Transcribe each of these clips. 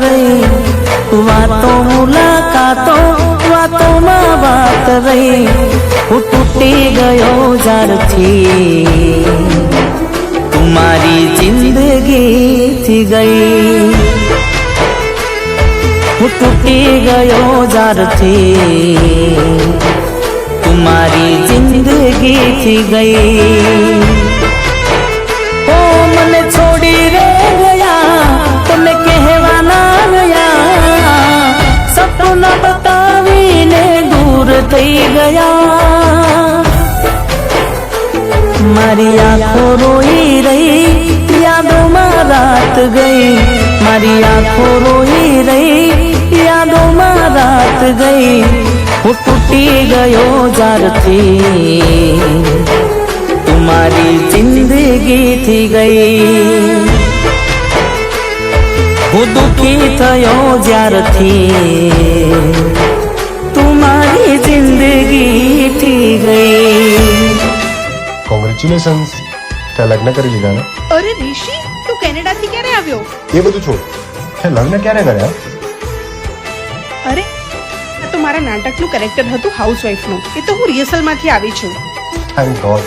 રહી વાતો મુલાકાતો વાતોમાં વાત રહી હું તૂટી ગયો જ્યારથી તું મારી જિંદગીથી ગઈ હું તૂટી ગયો જ્યારથી તું મારી જિંદગીથી ગઈ યાદોમાં રાત ગઈ મારી આંખો રોઈ રહી યાદોમાં રાત ગઈ હું તૂટી ગયો જારથી તું મારી જિંદગીથી ગઈ હું દુઃખી થયો જ્યારથી તું મારી જિંદગીથી ગઈ કોંગ્રેચ્યુલેશન્સ તે લગ્ન કરી લીધા ને અરે ઋષિ તું કેનેડાથી ક્યારે આવ્યો? એ બધું છોડ. તે લગ્ન ક્યારે કર્યા? અરે આ તો મારા નાટકનું કેરેક્ટર હતું હાઉસવાઈફનું એ તો હું રિહર્સલમાંથી આવી છું. થેન્ક ગોડ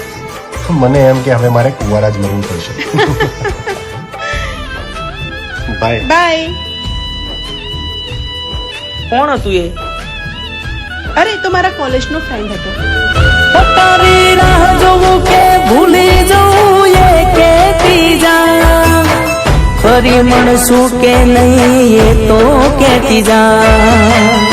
મને એમ કે હવે મારે કુંવારા જ મરવું પડશે બાય બાય કોણ હતું એ? અરે તો મારા કોલેજનો ફ્રેન્ડ હતો. તારી રાહ જોવું કે ભૂલી જવું ફરી મળશું કે નહીં એ તો કેતી જા.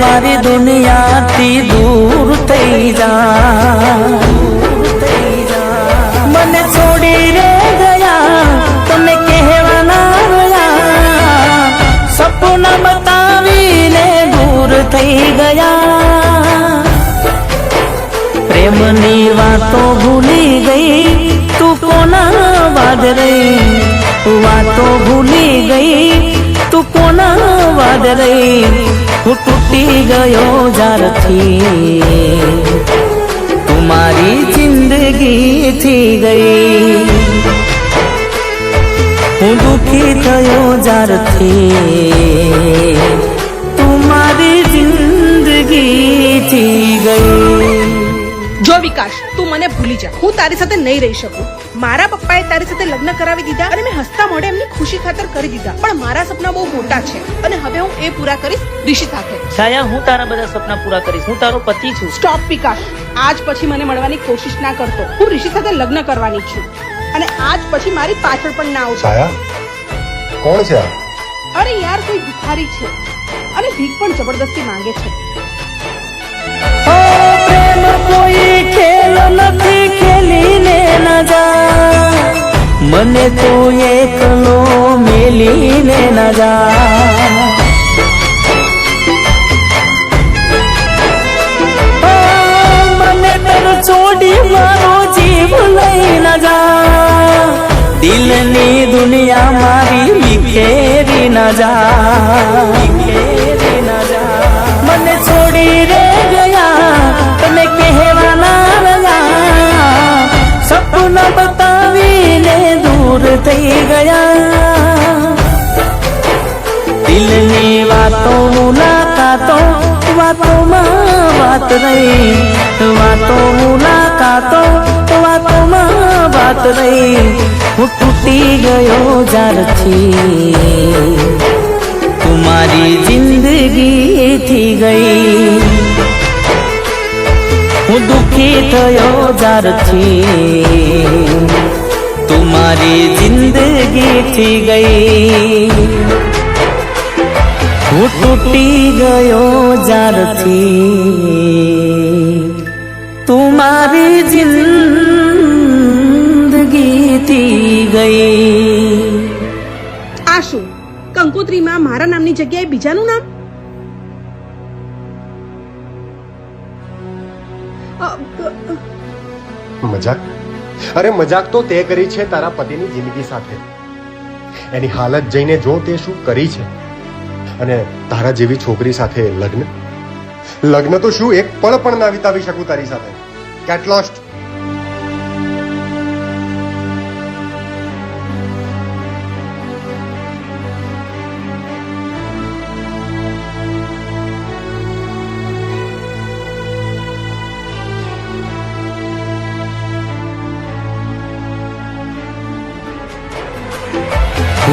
મારી દુનિયાથી ગઈ તું કોના વાદ રહી વાતો ભૂલી ગઈ તું કોના વાદ રહી હું તૂટી ગયો જારથી તું મારી જિંદગીથી ગઈ હું દુઃખી થયો જારથી તું મારી જિંદગીથી ગઈ જો વિકાસ તું મને ભૂલી જા. હું તારી સાથે નહીં રહી શકું. મારા પપ્પાએ તારી સાથે લગ્ન કરાવી દીધા અને મેં હસતા મોઢે એમની ખુશી ખાતર કરી દીધા. પણ મારા સપના બહુ મોટા છે અને હવે હું એ પૂરા કરીશ ઋષિ સાથે. છાયા હું તારા બધા સપના પૂરા કરીશ. હું તારો પતિ છું. સ્ટોપ વિકાસ. આજ પછી મને મળવાની કોશિશ ના કરતો. હું ઋષિ સાથે લગ્ન કરવાની છું. અને આજ પછી મારી પાછળ પણ ના આવતો. છાયા કોણ છે અરે યાર કોઈ ભિખારી છે. અને ભીખ પણ જબરદસ્તી માંગે છે. કોઈ ખેલ નથી ખેલીને ન જા. મને તો એકલો મેલીને ન જા. છોડી મારો જીવ લઈ ન જા. દિલની દુનિયા મારી વિખેરી ન જા. થઈ ગયા દિલની વાતો મુલાકાતો વાતોમાં વાત રહી વાતો મુલાકાતો વાતોમાં વાત રહી હું તૂટી ગયો જારથી તું મારી જિંદગીથી ગઈ હું દુઃખી થયો જારથી તું મારી જિંદગીથી ગઈ હું તૂટી ગયો જારથી તું મારી જિંદગીથી ગઈ આ શું કંકોત્રીમાં મારા નામની જગ્યાએ બીજાનું નામ મજાક અરે મજાક તો તે કરી છે તારા પતિની જિંદગી સાથે. એની હાલત જઈને જો તે શું કરી છે. અને તારા જેવી છોકરી સાથે લગ્ન? લગ્ન તો શું એક પળ પણ ના વિતાવી શકું તારી સાથે? લોસ્ટ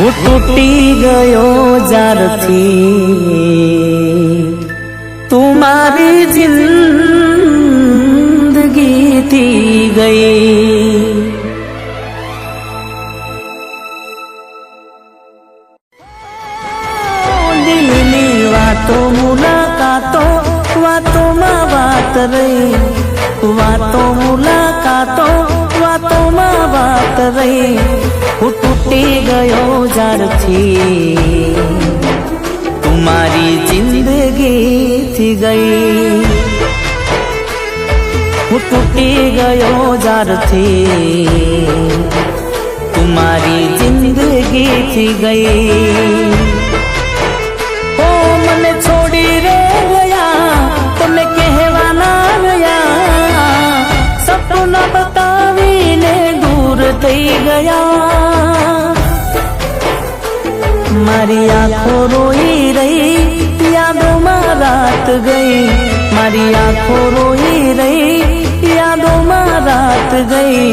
હું તૂટી ગયો જ્યારથી. તું મારી જિંદગીથી ગઈ. દિલની વાતો, મુલાકાતો, વાતોમાં વાત રહી. વાતો, મુલાકાતો, વાતોમાં વાત રહી. હું તૂટી ગયો જ્યારથી તુમારી જિંદગીથી ગઈ. હું તૂટી ગયો જારથી તુમારી જિંદગીથી ગઈ. મારી આંખો રોઈ રહી યાદોમાં રાત ગઈ મારી આંખો રોઈ રહી યાદોમાં રાત ગઈ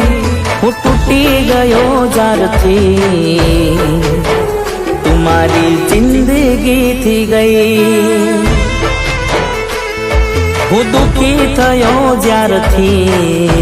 હું તૂટી ગયો જ્યારથી તું મારી જિંદગીથી ગઈ હું દુઃખી થયો જ્યારથી